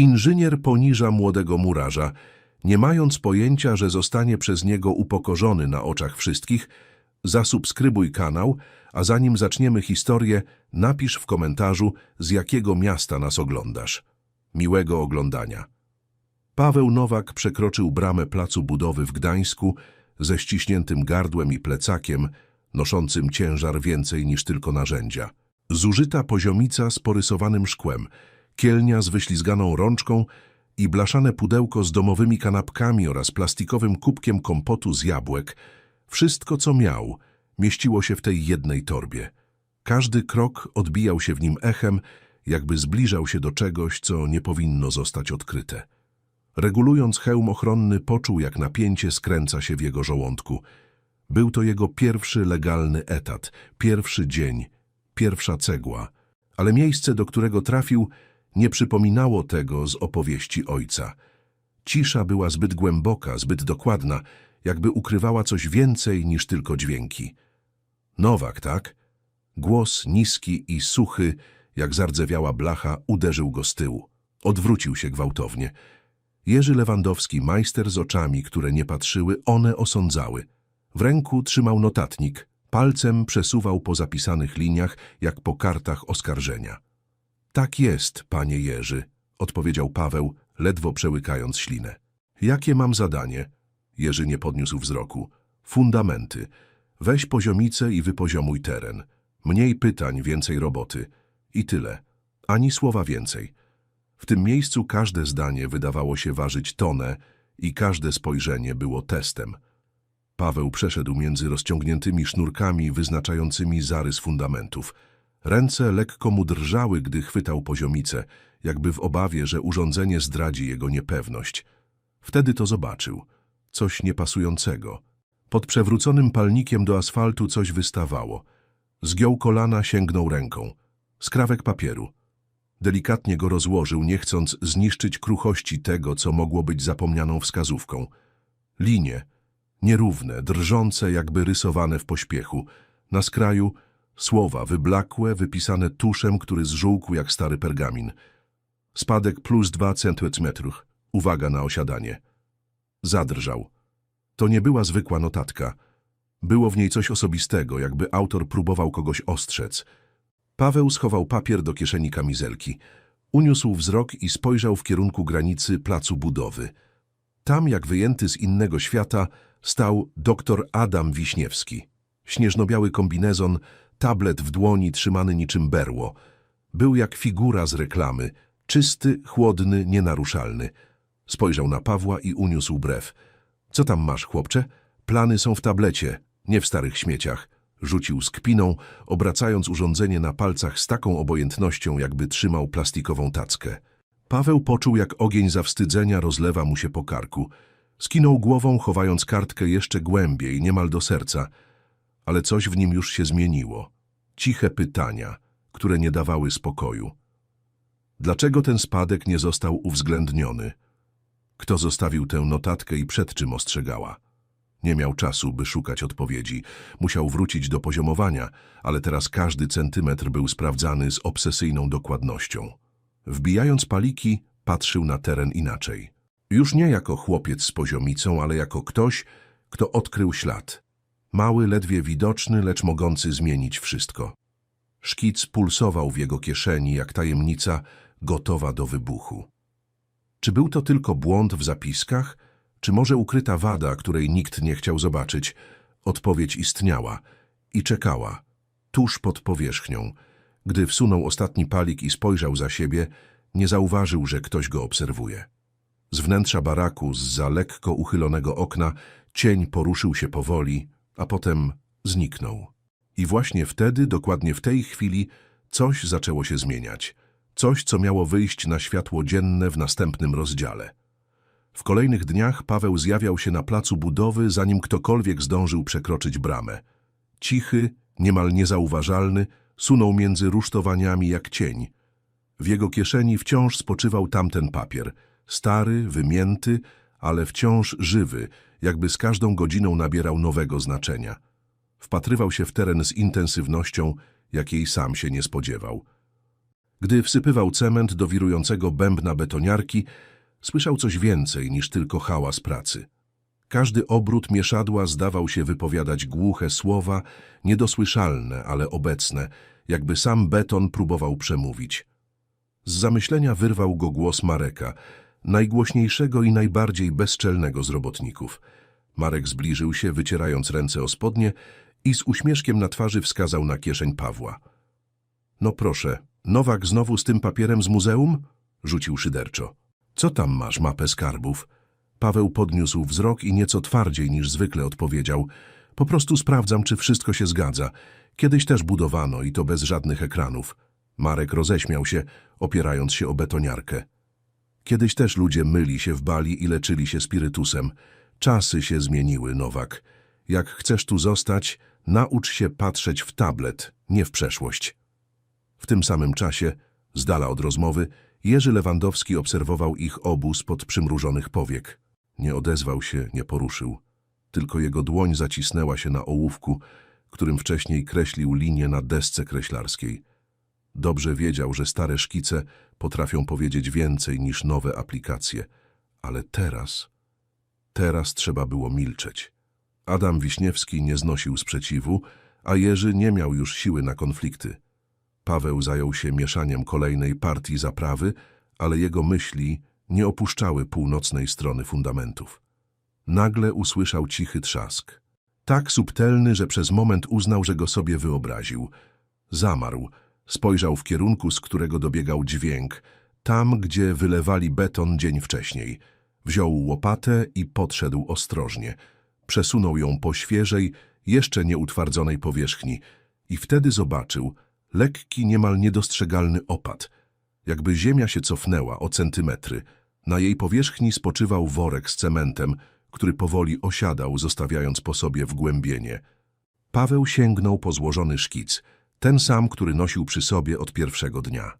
Inżynier poniża młodego murarza, nie mając pojęcia, że zostanie przez niego upokorzony na oczach wszystkich. Zasubskrybuj kanał, a zanim zaczniemy historię, napisz w komentarzu, z jakiego miasta nas oglądasz. Miłego oglądania. Paweł Nowak przekroczył bramę placu budowy w Gdańsku ze ściśniętym gardłem i plecakiem, noszącym ciężar więcej niż tylko narzędzia. Zużyta poziomica z porysowanym szkłem, kielnia z wyślizganą rączką i blaszane pudełko z domowymi kanapkami oraz plastikowym kubkiem kompotu z jabłek. Wszystko, co miał, mieściło się w tej jednej torbie. Każdy krok odbijał się w nim echem, jakby zbliżał się do czegoś, co nie powinno zostać odkryte. Regulując hełm ochronny, poczuł, jak napięcie skręca się w jego żołądku. Był to jego pierwszy legalny etat, pierwszy dzień, pierwsza cegła, ale miejsce, do którego trafił, nie przypominało tego z opowieści ojca. Cisza była zbyt głęboka, zbyt dokładna, jakby ukrywała coś więcej niż tylko dźwięki. Nowak, tak? Głos niski i suchy, jak zardzewiała blacha, uderzył go z tyłu. Odwrócił się gwałtownie. Jerzy Lewandowski, majster z oczami, które nie patrzyły, one osądzały. W ręku trzymał notatnik, palcem przesuwał po zapisanych liniach, jak po kartach oskarżenia. Tak jest, panie Jerzy, odpowiedział Paweł, ledwo przełykając ślinę. Jakie mam zadanie? Jerzy nie podniósł wzroku. Fundamenty. Weź poziomicę i wypoziomuj teren. Mniej pytań, więcej roboty. I tyle. Ani słowa więcej. W tym miejscu każde zdanie wydawało się ważyć tonę i każde spojrzenie było testem. Paweł przeszedł między rozciągniętymi sznurkami wyznaczającymi zarys fundamentów. Ręce lekko mu drżały, gdy chwytał poziomicę, jakby w obawie, że urządzenie zdradzi jego niepewność. Wtedy to zobaczył. Coś niepasującego. Pod przewróconym palnikiem do asfaltu coś wystawało. Zgiął kolana, sięgnął ręką. Skrawek papieru. Delikatnie go rozłożył, nie chcąc zniszczyć kruchości tego, co mogło być zapomnianą wskazówką. Linie, nierówne, drżące, jakby rysowane w pośpiechu. Na skraju słowa wyblakłe, wypisane tuszem, który zżółkł jak stary pergamin. Spadek plus dwa centymetrów. Uwaga na osiadanie. Zadrżał. To nie była zwykła notatka. Było w niej coś osobistego, jakby autor próbował kogoś ostrzec. Paweł schował papier do kieszeni kamizelki. Uniósł wzrok i spojrzał w kierunku granicy placu budowy. Tam, jak wyjęty z innego świata, stał doktor Adam Wiśniewski. Śnieżno-biały kombinezon, tablet w dłoni trzymany niczym berło. Był jak figura z reklamy, czysty, chłodny, nienaruszalny. Spojrzał na Pawła i uniósł brew. Co tam masz, chłopcze? Plany są w tablecie, nie w starych śmieciach. Rzucił z kpiną, obracając urządzenie na palcach z taką obojętnością, jakby trzymał plastikową tackę. Paweł poczuł, jak ogień zawstydzenia rozlewa mu się po karku. Skinął głową, chowając kartkę jeszcze głębiej, niemal do serca. Ale coś w nim już się zmieniło. Ciche pytania, które nie dawały spokoju. Dlaczego ten spadek nie został uwzględniony? Kto zostawił tę notatkę i przed czym ostrzegała? Nie miał czasu, by szukać odpowiedzi. Musiał wrócić do poziomowania, ale teraz każdy centymetr był sprawdzany z obsesyjną dokładnością. Wbijając paliki, patrzył na teren inaczej. Już nie jako chłopiec z poziomicą, ale jako ktoś, kto odkrył ślad. Mały, ledwie widoczny, lecz mogący zmienić wszystko. Szkic pulsował w jego kieszeni, jak tajemnica gotowa do wybuchu. Czy był to tylko błąd w zapiskach, czy może ukryta wada, której nikt nie chciał zobaczyć? Odpowiedź istniała i czekała, tuż pod powierzchnią. Gdy wsunął ostatni palik i spojrzał za siebie, nie zauważył, że ktoś go obserwuje. Z wnętrza baraku, z za lekko uchylonego okna, cień poruszył się powoli, a potem zniknął. I właśnie wtedy, dokładnie w tej chwili, coś zaczęło się zmieniać. Coś, co miało wyjść na światło dzienne w następnym rozdziale. W kolejnych dniach Paweł zjawiał się na placu budowy, zanim ktokolwiek zdążył przekroczyć bramę. Cichy, niemal niezauważalny, sunął między rusztowaniami jak cień. W jego kieszeni wciąż spoczywał tamten papier, stary, wymięty, ale wciąż żywy, jakby z każdą godziną nabierał nowego znaczenia. Wpatrywał się w teren z intensywnością, jakiej sam się nie spodziewał. Gdy wsypywał cement do wirującego bębna betoniarki, słyszał coś więcej niż tylko hałas pracy. Każdy obrót mieszadła zdawał się wypowiadać głuche słowa, niedosłyszalne, ale obecne, jakby sam beton próbował przemówić. Z zamyślenia wyrwał go głos Mareka, najgłośniejszego i najbardziej bezczelnego z robotników. Marek zbliżył się, wycierając ręce o spodnie i z uśmieszkiem na twarzy wskazał na kieszeń Pawła. No proszę, Nowak znowu z tym papierem z muzeum? Rzucił szyderczo. Co tam masz, mapę skarbów? Paweł podniósł wzrok i nieco twardziej niż zwykle odpowiedział. Po prostu sprawdzam, czy wszystko się zgadza. Kiedyś też budowano i to bez żadnych ekranów. Marek roześmiał się, opierając się o betoniarkę. Kiedyś też ludzie myli się w bali i leczyli się spirytusem. Czasy się zmieniły, Nowak. Jak chcesz tu zostać, naucz się patrzeć w tablet, nie w przeszłość. W tym samym czasie, z dala od rozmowy, Jerzy Lewandowski obserwował ich obu spod przymrużonych powiek. Nie odezwał się, nie poruszył. Tylko jego dłoń zacisnęła się na ołówku, którym wcześniej kreślił linię na desce kreślarskiej. Dobrze wiedział, że stare szkice potrafią powiedzieć więcej niż nowe aplikacje. Ale teraz, teraz trzeba było milczeć. Adam Wiśniewski nie znosił sprzeciwu, a Jerzy nie miał już siły na konflikty. Paweł zajął się mieszaniem kolejnej partii zaprawy, ale jego myśli nie opuszczały północnej strony fundamentów. Nagle usłyszał cichy trzask. Tak subtelny, że przez moment uznał, że go sobie wyobraził. Zamarł, spojrzał w kierunku, z którego dobiegał dźwięk, tam, gdzie wylewali beton dzień wcześniej. Wziął łopatę i podszedł ostrożnie. Przesunął ją po świeżej, jeszcze nieutwardzonej powierzchni i wtedy zobaczył lekki, niemal niedostrzegalny opad. Jakby ziemia się cofnęła o centymetry. Na jej powierzchni spoczywał worek z cementem, który powoli osiadał, zostawiając po sobie wgłębienie. Paweł sięgnął po złożony szkic, ten sam, który nosił przy sobie od pierwszego dnia.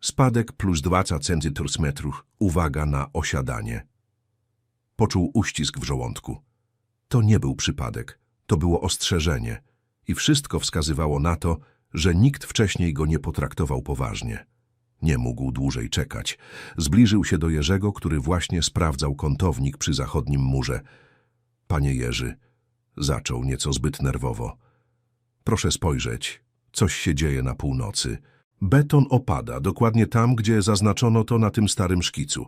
Spadek plus 20 centymetrów, uwaga na osiadanie. Poczuł uścisk w żołądku. To nie był przypadek, to było ostrzeżenie i wszystko wskazywało na to, że nikt wcześniej go nie potraktował poważnie. Nie mógł dłużej czekać. Zbliżył się do Jerzego, który właśnie sprawdzał kątownik przy zachodnim murze. Panie Jerzy, zaczął nieco zbyt nerwowo. Proszę spojrzeć, coś się dzieje na północy. Beton opada, dokładnie tam, gdzie zaznaczono to na tym starym szkicu.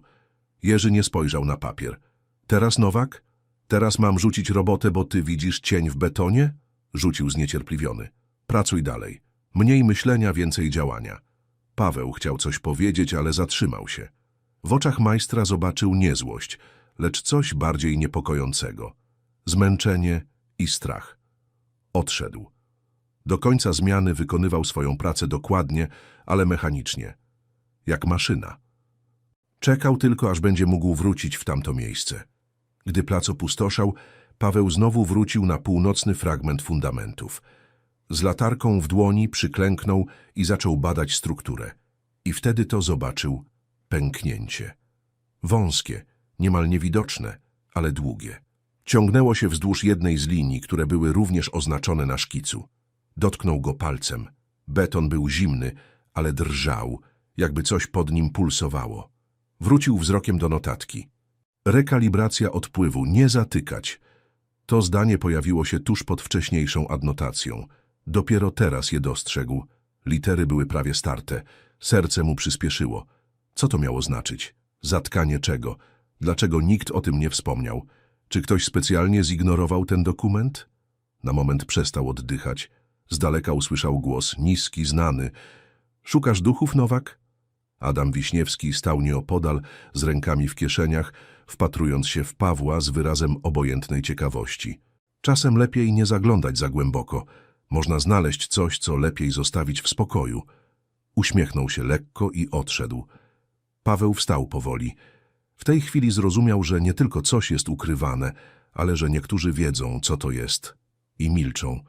Jerzy nie spojrzał na papier. Teraz Nowak? Teraz mam rzucić robotę, bo ty widzisz cień w betonie? Rzucił zniecierpliwiony. Pracuj dalej. Mniej myślenia, więcej działania. Paweł chciał coś powiedzieć, ale zatrzymał się. W oczach majstra zobaczył nie złość, lecz coś bardziej niepokojącego. Zmęczenie i strach. Odszedł. Do końca zmiany wykonywał swoją pracę dokładnie, ale mechanicznie. Jak maszyna. Czekał tylko, aż będzie mógł wrócić w tamto miejsce. Gdy plac opustoszał, Paweł znowu wrócił na północny fragment fundamentów. Z latarką w dłoni przyklęknął i zaczął badać strukturę. I wtedy to zobaczył pęknięcie. Wąskie, niemal niewidoczne, ale długie. Ciągnęło się wzdłuż jednej z linii, które były również oznaczone na szkicu. Dotknął go palcem. Beton był zimny, ale drżał, jakby coś pod nim pulsowało. Wrócił wzrokiem do notatki. Rekalibracja odpływu, nie zatykać. To zdanie pojawiło się tuż pod wcześniejszą adnotacją. Dopiero teraz je dostrzegł. Litery były prawie starte. Serce mu przyspieszyło. Co to miało znaczyć? Zatkanie czego? Dlaczego nikt o tym nie wspomniał? Czy ktoś specjalnie zignorował ten dokument? Na moment przestał oddychać. Z daleka usłyszał głos, niski, znany. Szukasz duchów, Nowak? Adam Wiśniewski stał nieopodal, z rękami w kieszeniach, wpatrując się w Pawła z wyrazem obojętnej ciekawości. Czasem lepiej nie zaglądać za głęboko. Można znaleźć coś, co lepiej zostawić w spokoju. Uśmiechnął się lekko i odszedł. Paweł wstał powoli. W tej chwili zrozumiał, że nie tylko coś jest ukrywane, ale że niektórzy wiedzą, co to jest i milczą.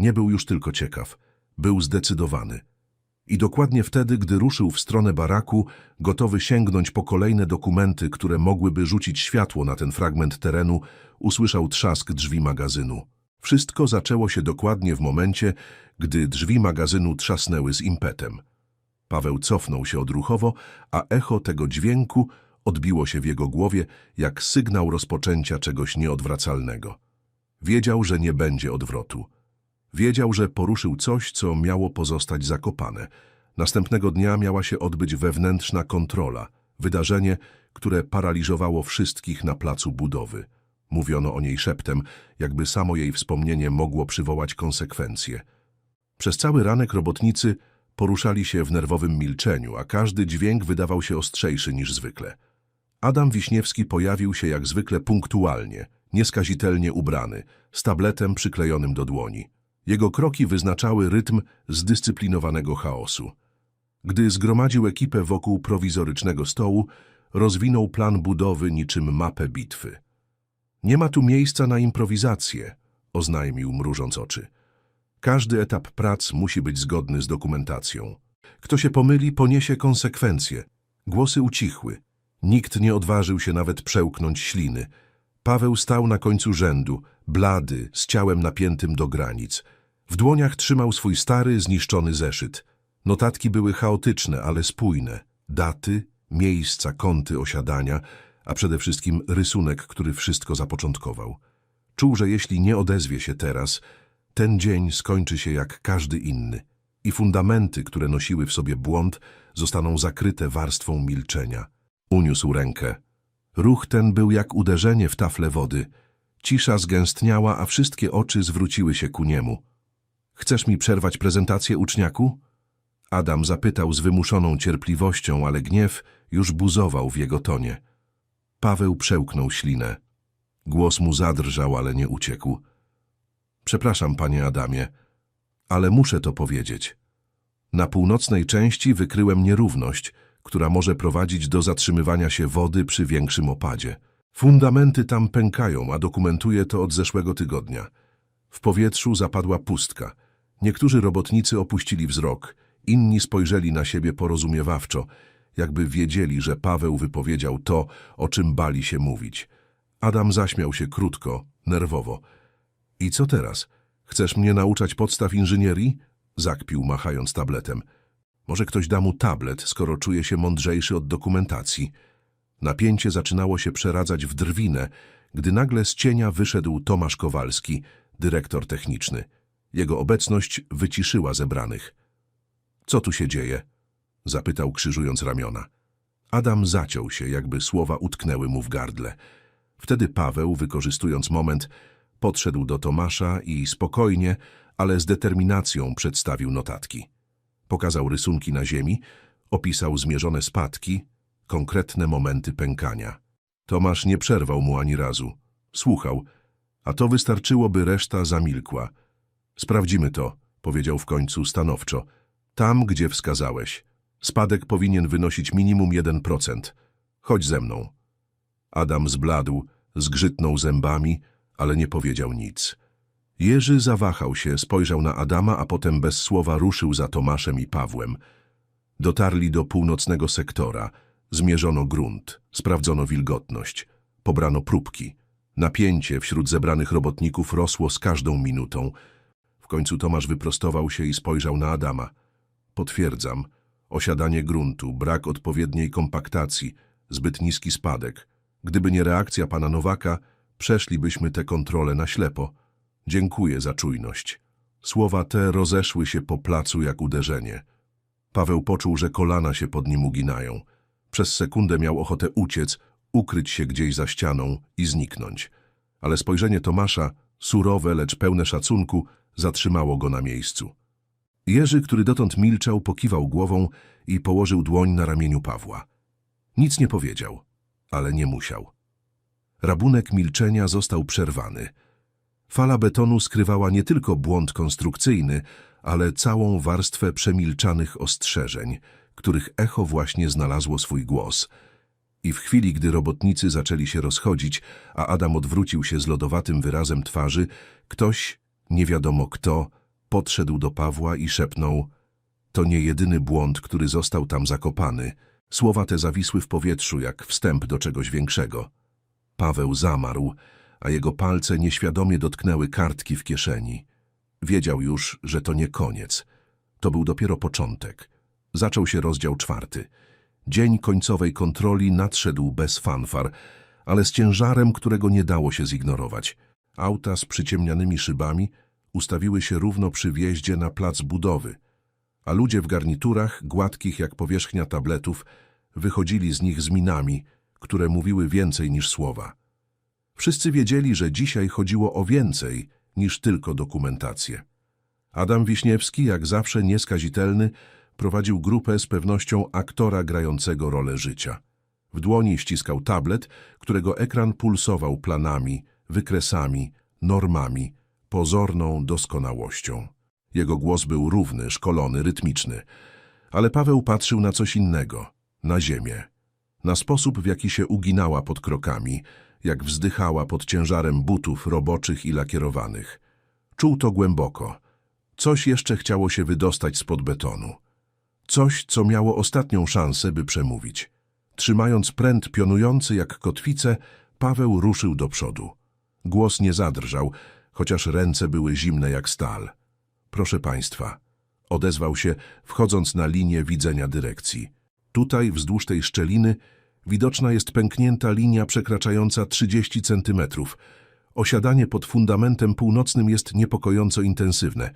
Nie był już tylko ciekaw, był zdecydowany. I dokładnie wtedy, gdy ruszył w stronę baraku, gotowy sięgnąć po kolejne dokumenty, które mogłyby rzucić światło na ten fragment terenu, usłyszał trzask drzwi magazynu. Wszystko zaczęło się dokładnie w momencie, gdy drzwi magazynu trzasnęły z impetem. Paweł cofnął się odruchowo, a echo tego dźwięku odbiło się w jego głowie jak sygnał rozpoczęcia czegoś nieodwracalnego. Wiedział, że nie będzie odwrotu. Wiedział, że poruszył coś, co miało pozostać zakopane. Następnego dnia miała się odbyć wewnętrzna kontrola, wydarzenie, które paraliżowało wszystkich na placu budowy. Mówiono o niej szeptem, jakby samo jej wspomnienie mogło przywołać konsekwencje. Przez cały ranek robotnicy poruszali się w nerwowym milczeniu, a każdy dźwięk wydawał się ostrzejszy niż zwykle. Adam Wiśniewski pojawił się jak zwykle punktualnie, nieskazitelnie ubrany, z tabletem przyklejonym do dłoni. Jego kroki wyznaczały rytm zdyscyplinowanego chaosu. Gdy zgromadził ekipę wokół prowizorycznego stołu, rozwinął plan budowy niczym mapę bitwy. Nie ma tu miejsca na improwizację, oznajmił mrużąc oczy. Każdy etap prac musi być zgodny z dokumentacją. Kto się pomyli, poniesie konsekwencje. Głosy ucichły. Nikt nie odważył się nawet przełknąć śliny. Paweł stał na końcu rzędu, blady, z ciałem napiętym do granic. W dłoniach trzymał swój stary, zniszczony zeszyt. Notatki były chaotyczne, ale spójne. Daty, miejsca, kąty osiadania, a przede wszystkim rysunek, który wszystko zapoczątkował. Czuł, że jeśli nie odezwie się teraz, ten dzień skończy się jak każdy inny i fundamenty, które nosiły w sobie błąd, zostaną zakryte warstwą milczenia. Uniósł rękę. Ruch ten był jak uderzenie w taflę wody. Cisza zgęstniała, a wszystkie oczy zwróciły się ku niemu. Chcesz mi przerwać prezentację, uczniaku? Adam zapytał z wymuszoną cierpliwością, ale gniew już buzował w jego tonie. Paweł przełknął ślinę. Głos mu zadrżał, ale nie uciekł. Przepraszam, panie Adamie, ale muszę to powiedzieć. Na północnej części wykryłem nierówność, która może prowadzić do zatrzymywania się wody przy większym opadzie. Fundamenty tam pękają, a dokumentuję to od zeszłego tygodnia. W powietrzu zapadła pustka. Niektórzy robotnicy opuścili wzrok, inni spojrzeli na siebie porozumiewawczo, jakby wiedzieli, że Paweł wypowiedział to, o czym bali się mówić. Adam zaśmiał się krótko, nerwowo. I co teraz? Chcesz mnie nauczać podstaw inżynierii? Zakpił, machając tabletem. Może ktoś da mu tablet, skoro czuje się mądrzejszy od dokumentacji. Napięcie zaczynało się przeradzać w drwinę, gdy nagle z cienia wyszedł Tomasz Kowalski, dyrektor techniczny. Jego obecność wyciszyła zebranych. Co tu się dzieje? Zapytał, krzyżując ramiona. Adam zaciął się, jakby słowa utknęły mu w gardle. Wtedy Paweł, wykorzystując moment, podszedł do Tomasza i spokojnie, ale z determinacją przedstawił notatki. Pokazał rysunki na ziemi, opisał zmierzone spadki, konkretne momenty pękania. Tomasz nie przerwał mu ani razu. Słuchał, a to wystarczyło, by reszta zamilkła. Sprawdzimy to, powiedział w końcu stanowczo. Tam, gdzie wskazałeś. Spadek powinien wynosić minimum 1%. Chodź ze mną. Adam zbladł, zgrzytnął zębami, ale nie powiedział nic. Jerzy zawahał się, spojrzał na Adama, a potem bez słowa ruszył za Tomaszem i Pawłem. Dotarli do północnego sektora. Zmierzono grunt, sprawdzono wilgotność, pobrano próbki. Napięcie wśród zebranych robotników rosło z każdą minutą. W końcu Tomasz wyprostował się i spojrzał na Adama. Potwierdzam. Osiadanie gruntu, brak odpowiedniej kompaktacji, zbyt niski spadek. Gdyby nie reakcja pana Nowaka, przeszlibyśmy tę kontrolę na ślepo. Dziękuję za czujność. Słowa te rozeszły się po placu jak uderzenie. Paweł poczuł, że kolana się pod nim uginają. Przez sekundę miał ochotę uciec, ukryć się gdzieś za ścianą i zniknąć. Ale spojrzenie Tomasza, surowe, lecz pełne szacunku, zatrzymało go na miejscu. Jerzy, który dotąd milczał, pokiwał głową i położył dłoń na ramieniu Pawła. Nic nie powiedział, ale nie musiał. Rabunek milczenia został przerwany. Fala betonu skrywała nie tylko błąd konstrukcyjny, ale całą warstwę przemilczanych ostrzeżeń, których echo właśnie znalazło swój głos. I w chwili, gdy robotnicy zaczęli się rozchodzić, a Adam odwrócił się z lodowatym wyrazem twarzy, ktoś, nie wiadomo kto, podszedł do Pawła i szepnął To nie jedyny błąd, który został tam zakopany. Słowa te zawisły w powietrzu jak wstęp do czegoś większego. Paweł zamarł, a jego palce nieświadomie dotknęły kartki w kieszeni. Wiedział już, że to nie koniec. To był dopiero początek. Zaczął się rozdział czwarty. Dzień końcowej kontroli nadszedł bez fanfar, ale z ciężarem, którego nie dało się zignorować. Auta z przyciemnianymi szybami ustawiły się równo przy wjeździe na plac budowy, a ludzie w garniturach, gładkich jak powierzchnia tabletów, wychodzili z nich z minami, które mówiły więcej niż słowa. Wszyscy wiedzieli, że dzisiaj chodziło o więcej niż tylko dokumentację. Adam Wiśniewski, jak zawsze nieskazitelny, prowadził grupę z pewnością aktora grającego rolę życia. W dłoni ściskał tablet, którego ekran pulsował planami, wykresami, normami, pozorną doskonałością. Jego głos był równy, szkolony, rytmiczny. Ale Paweł patrzył na coś innego, na ziemię. Na sposób, w jaki się uginała pod krokami, jak wzdychała pod ciężarem butów roboczych i lakierowanych. Czuł to głęboko. Coś jeszcze chciało się wydostać spod betonu. Coś, co miało ostatnią szansę, by przemówić. Trzymając pręt pionujący jak kotwicę, Paweł ruszył do przodu. Głos nie zadrżał, chociaż ręce były zimne jak stal. Proszę państwa, odezwał się, wchodząc na linię widzenia dyrekcji. Tutaj, wzdłuż tej szczeliny, widoczna jest pęknięta linia przekraczająca 30 centymetrów. Osiadanie pod fundamentem północnym jest niepokojąco intensywne.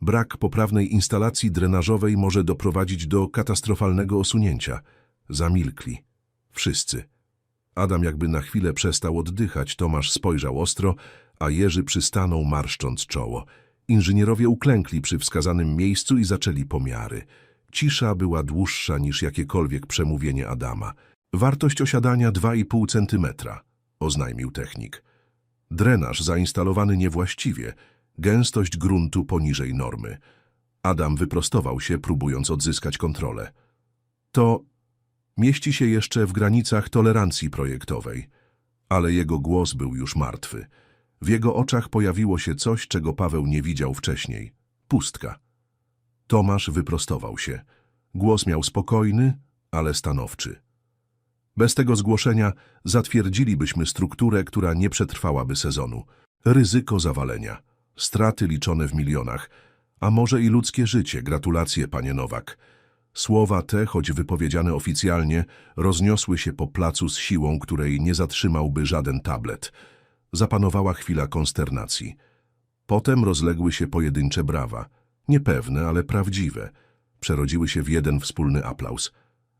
Brak poprawnej instalacji drenażowej może doprowadzić do katastrofalnego osunięcia. Zamilkli. Wszyscy. Adam jakby na chwilę przestał oddychać, Tomasz spojrzał ostro, a Jerzy przystanął, marszcząc czoło. Inżynierowie uklękli przy wskazanym miejscu i zaczęli pomiary. Cisza była dłuższa niż jakiekolwiek przemówienie Adama. Wartość osiadania 2,5 centymetra, oznajmił technik. Drenaż zainstalowany niewłaściwie, gęstość gruntu poniżej normy. Adam wyprostował się, próbując odzyskać kontrolę. To mieści się jeszcze w granicach tolerancji projektowej, ale jego głos był już martwy. W jego oczach pojawiło się coś, czego Paweł nie widział wcześniej. Pustka. Tomasz wyprostował się. Głos miał spokojny, ale stanowczy. Bez tego zgłoszenia zatwierdzilibyśmy strukturę, która nie przetrwałaby sezonu. Ryzyko zawalenia, straty liczone w milionach, a może i ludzkie życie. Gratulacje, panie Nowak. Słowa te, choć wypowiedziane oficjalnie, rozniosły się po placu z siłą, której nie zatrzymałby żaden tablet. Zapanowała chwila konsternacji. Potem rozległy się pojedyncze brawa. Niepewne, ale prawdziwe. Przerodziły się w jeden wspólny aplauz.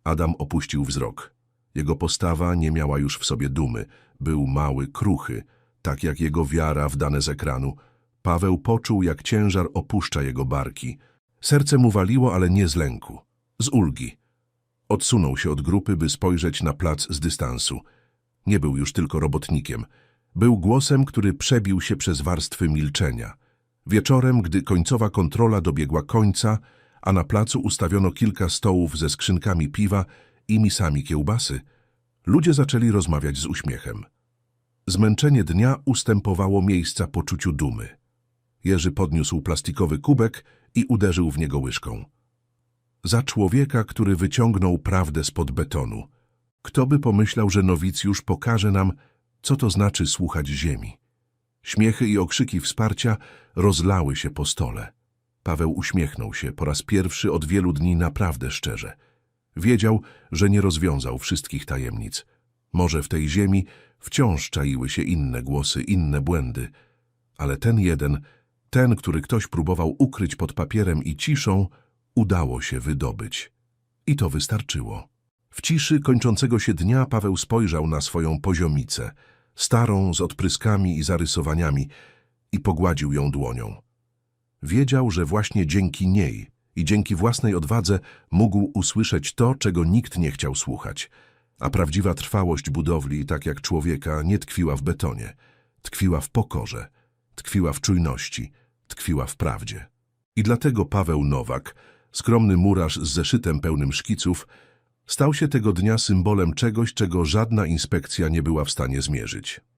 Adam opuścił wzrok. Jego postawa nie miała już w sobie dumy. Był mały, kruchy, tak jak jego wiara wdane z ekranu. Paweł poczuł, jak ciężar opuszcza jego barki. Serce mu waliło, ale nie z lęku. Z ulgi. Odsunął się od grupy, by spojrzeć na plac z dystansu. Nie był już tylko robotnikiem. Był głosem, który przebił się przez warstwy milczenia. Wieczorem, gdy końcowa kontrola dobiegła końca, a na placu ustawiono kilka stołów ze skrzynkami piwa i misami kiełbasy, ludzie zaczęli rozmawiać z uśmiechem. Zmęczenie dnia ustępowało miejsca poczuciu dumy. Jerzy podniósł plastikowy kubek i uderzył w niego łyżką. Za człowieka, który wyciągnął prawdę spod betonu. Kto by pomyślał, że nowicjusz pokaże nam, co to znaczy słuchać ziemi. Śmiechy i okrzyki wsparcia rozlały się po stole. Paweł uśmiechnął się po raz pierwszy od wielu dni naprawdę szczerze. Wiedział, że nie rozwiązał wszystkich tajemnic. Może w tej ziemi wciąż czaiły się inne głosy, inne błędy. Ale ten jeden, ten, który ktoś próbował ukryć pod papierem i ciszą, udało się wydobyć. I to wystarczyło. W ciszy kończącego się dnia Paweł spojrzał na swoją poziomicę, starą z odpryskami i zarysowaniami, i pogładził ją dłonią. Wiedział, że właśnie dzięki niej i dzięki własnej odwadze mógł usłyszeć to, czego nikt nie chciał słuchać. A prawdziwa trwałość budowli, tak jak człowieka, nie tkwiła w betonie. Tkwiła w pokorze, tkwiła w czujności, tkwiła w prawdzie. I dlatego Paweł Nowak, skromny murarz z zeszytem pełnym szkiców, stał się tego dnia symbolem czegoś, czego żadna inspekcja nie była w stanie zmierzyć.